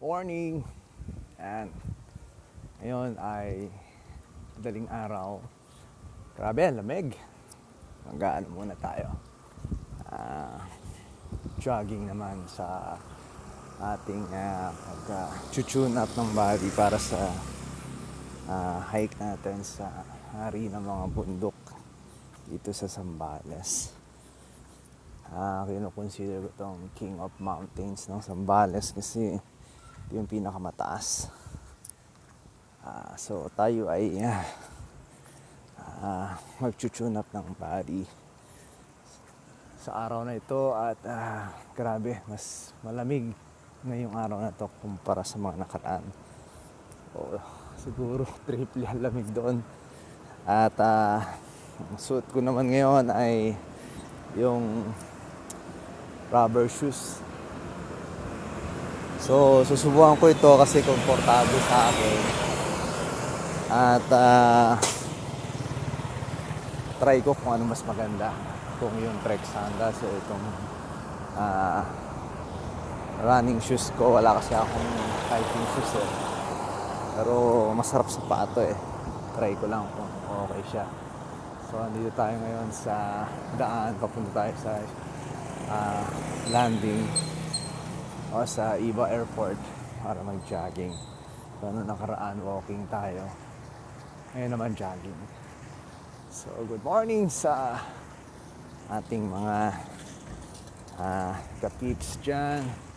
Morning! And ngayon ay daling araw. Grabe, lamig. Mag-ano muna tayo. Ah, jogging naman sa ating uh, pag-tune up ng body para sa ah, hike natin sa hari ng mga bundok dito sa Zambales. Ah, kino-consider ko itong King of Mountains ng Zambales kasi ito yung pinakamataas. Ah, so tayo ay ah, ah, mag-tune up ng body sa araw na ito at ah, grabe, mas malamig ngayong araw na to kumpara sa mga nakaraan. O, siguro triple ang lamig doon. At ah, ang suot ko naman ngayon ay yung rubber shoes. So, susubukan ko ito kasi komportable sa akin. At ah, try ko kung ano mas maganda. Kung yung trek sandals o itong ah, running shoes ko. Wala kasi akong hiking shoes eh. Pero masarap sa pato eh. Try ko lang kung okay siya. So, andito tayo ngayon sa daan. Papunta tayo sa ah, landing o sa Iba Airport para mag-jogging. So, ano nakaraan, walking tayo. Ngayon naman jogging. So, good morning sa ating mga ah, kapips dyan.